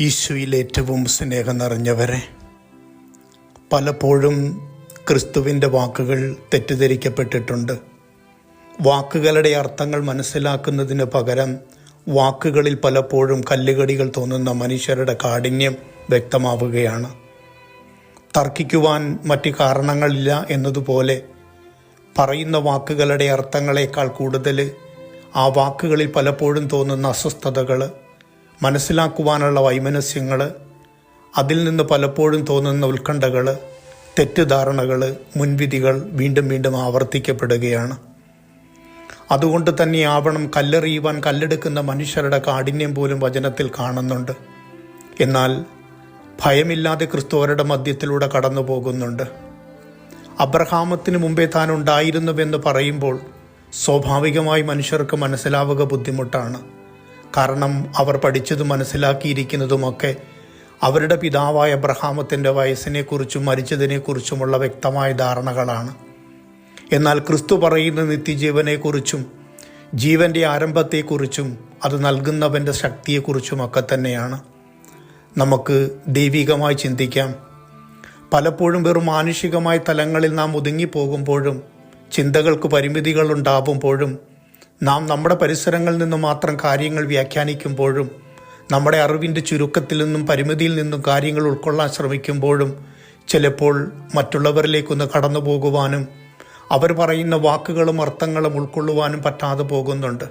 ഈശോയിൽ ഏറ്റവും സ്നേഹം നിറഞ്ഞവരെ പലപ്പോഴും ക്രിസ്തുവിന്റെ വാക്കുകൾ തെറ്റിദ്ധരിക്കപ്പെട്ടിട്ടുണ്ട്. വാക്കുകളുടെ അർത്ഥങ്ങൾ മനസ്സിലാക്കുന്നതിന് പകരം വാക്കുകളിൽ പലപ്പോഴും കല്ലുകടികൾ തോന്നുന്ന മനുഷ്യരുടെ കാഠിന്യം വ്യക്തമാവുകയാണ്. തർക്കിക്കുവാൻ മറ്റ് കാരണങ്ങളില്ല എന്നതുപോലെ പറയുന്ന വാക്കുകളുടെ അർത്ഥങ്ങളേക്കാൾ കൂടുതൽ ആ വാക്കുകളിൽ പലപ്പോഴും തോന്നുന്ന അസ്വസ്ഥതകൾ മനസ്സിലാക്കുവാനുള്ള വൈമനസ്യങ്ങൾ അതിൽ നിന്ന് പലപ്പോഴും തോന്നുന്ന ഉത്കണ്ഠകൾ തെറ്റിദ്ധാരണകൾ മുൻവിധികൾ വീണ്ടും വീണ്ടും ആവർത്തിക്കപ്പെടുകയാണ്. അതുകൊണ്ട് തന്നെ ആവണം കല്ലെറിയുവാൻ കല്ലെടുക്കുന്ന മനുഷ്യരുടെ കാഠിന്യം പോലും വചനത്തിൽ കാണുന്നുണ്ട്. എന്നാൽ ഭയമില്ലാതെ ക്രിസ്തു അവരുടെ മധ്യത്തിലൂടെ കടന്നു പോകുന്നുണ്ട് അബ്രഹാമത്തിന് മുമ്പേ താൻ ഉണ്ടായിരുന്നുവെന്ന് പറയുമ്പോൾ സ്വാഭാവികമായി മനുഷ്യർക്ക് മനസ്സിലാവുക ബുദ്ധിമുട്ടാണ്. കാരണം അവർ പഠിച്ചതും മനസ്സിലാക്കിയിരിക്കുന്നതുമൊക്കെ അവരുടെ പിതാവായ അബ്രഹാമത്തിന്റെ വയസ്സിനെക്കുറിച്ചും മരിച്ചതിനെക്കുറിച്ചുമുള്ള വ്യക്തമായ ധാരണകളാണ്. എന്നാൽ ക്രിസ്തു പറയുന്ന നിത്യജീവനെക്കുറിച്ചും ജീവന്റെ ആരംഭത്തെക്കുറിച്ചും അത് നൽകുന്നവന്റെ ശക്തിയെക്കുറിച്ചുമൊക്കെ തന്നെയാണ്. നമുക്ക് ദൈവികമായി ചിന്തിക്കാം. പലപ്പോഴും വെറും മാനുഷികമായ തലങ്ങളിൽ നാം ഒതുങ്ങിപ്പോകുമ്പോഴും ചിന്തകൾക്ക് പരിമിതികൾ ഉണ്ടാവുമ്പോഴും നാം നമ്മുടെ പരിസരങ്ങളിൽ നിന്ന് മാത്രം കാര്യങ്ങൾ വ്യാഖ്യാനിക്കുമ്പോഴും നമ്മുടെ അറിവിന്റെ ചുരുക്കത്തിൽ നിന്നും പരിമിതിയിൽ നിന്നും കാര്യങ്ങൾ ഉൾക്കൊള്ളാൻ ശ്രമിക്കുമ്പോഴും ചിലപ്പോൾ മറ്റുള്ളവരിലേക്കൊന്ന് കടന്നു പോകുവാനും അവർ പറയുന്ന വാക്കുകളും അർത്ഥങ്ങളും ഉൾക്കൊള്ളുവാനും പറ്റാതെ പോകുന്നുണ്ട്.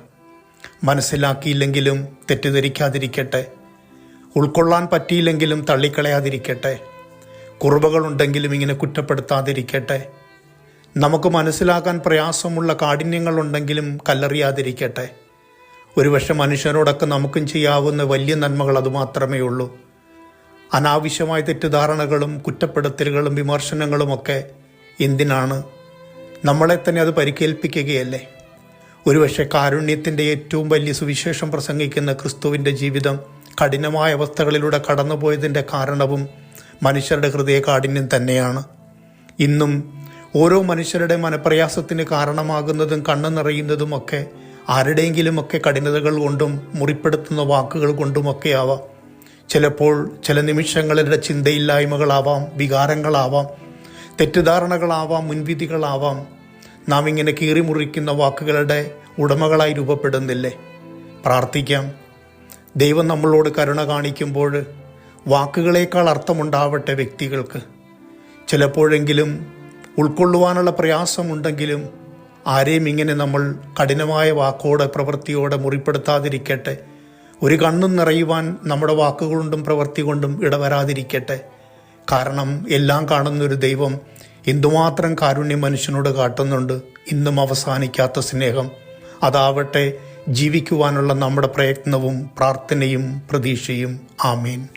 മനസ്സിലാക്കിയില്ലെങ്കിലും തെറ്റിദ്ധരിക്കാതിരിക്കട്ടെ. ഉൾക്കൊള്ളാൻ പറ്റിയില്ലെങ്കിലും തള്ളിക്കളയാതിരിക്കട്ടെ. കുറവുകളുണ്ടെങ്കിലും ഇങ്ങനെ കുറ്റപ്പെടുത്താതിരിക്കട്ടെ. നമുക്ക് മനസ്സിലാക്കാൻ പ്രയാസമുള്ള കാഠിന്യങ്ങളുണ്ടെങ്കിലും കല്ലെറിയാതിരിക്കട്ടെ. ഒരുപക്ഷെ മനുഷ്യരോടൊക്കെ നമുക്കും ചെയ്യാവുന്ന വലിയ നന്മകൾ അതുമാത്രമേ ഉള്ളൂ. അനാവശ്യമായ തെറ്റിദ്ധാരണകളും കുറ്റപ്പെടുത്തലുകളും വിമർശനങ്ങളും ഒക്കെ എന്തിനാണ്? നമ്മളെ തന്നെ അത് പരിക്കേൽപ്പിക്കുകയല്ലേ? ഒരുപക്ഷെ കാരുണ്യത്തിന്റെ ഏറ്റവും വലിയ സുവിശേഷം പ്രസംഗിക്കുന്ന ക്രിസ്തുവിന്റെ ജീവിതം കഠിനമായ അവസ്ഥകളിലൂടെ കടന്നുപോയതിന്റെ കാരണവും മനുഷ്യരുടെ ഹൃദയ കാഠിന്യം തന്നെയാണ്. ഇന്നും ഓരോ മനുഷ്യരുടെ മനപ്രയാസത്തിന് കാരണമാകുന്നതും കണ്ണു നിറയുന്നതുമൊക്കെ ആരുടെയെങ്കിലുമൊക്കെ കഠിനതകൾ കൊണ്ടും മുറിപ്പെടുത്തുന്ന വാക്കുകൾ കൊണ്ടുമൊക്കെ ആവാം. ചിലപ്പോൾ ചില നിമിഷങ്ങളുടെ ചിന്തയില്ലായ്മകളാവാം വികാരങ്ങളാവാം തെറ്റിദ്ധാരണകളാവാം മുൻവിധികളാവാം. നാം ഇങ്ങനെ കീറിമുറിക്കുന്ന വാക്കുകളുടെ ഉടമകളായി രൂപപ്പെടുന്നില്ലേ? പ്രാർത്ഥിക്കാം. ദൈവം നമ്മളോട് കരുണ കാണിക്കുമ്പോൾ വാക്കുകളേക്കാൾ അർത്ഥമുണ്ടാവട്ടെ വ്യക്തികൾക്ക്. ചിലപ്പോഴെങ്കിലും ഉൾക്കൊള്ളുവാനുള്ള പ്രയാസമുണ്ടെങ്കിലും ആരെയും ഇങ്ങനെ നമ്മൾ കഠിനമായ വാക്കോടെ പ്രവൃത്തിയോടെ മുറിപ്പെടുത്താതിരിക്കട്ടെ. ഒരു കണ്ണും നിറയുവാൻ നമ്മുടെ വാക്കുകൊണ്ടും പ്രവൃത്തി കൊണ്ടും ഇടവരാതിരിക്കട്ടെ. കാരണം എല്ലാം കാണുന്നൊരു ദൈവം എന്തുമാത്രം കാരുണ്യം മനുഷ്യനോട് കാട്ടുന്നുണ്ട് ഇന്നും അവസാനിക്കാത്ത സ്നേഹം. അതാവട്ടെ ജീവിക്കുവാനുള്ള നമ്മുടെ പ്രയത്നവും പ്രാർത്ഥനയും പ്രതീക്ഷയും. ആമീൻ.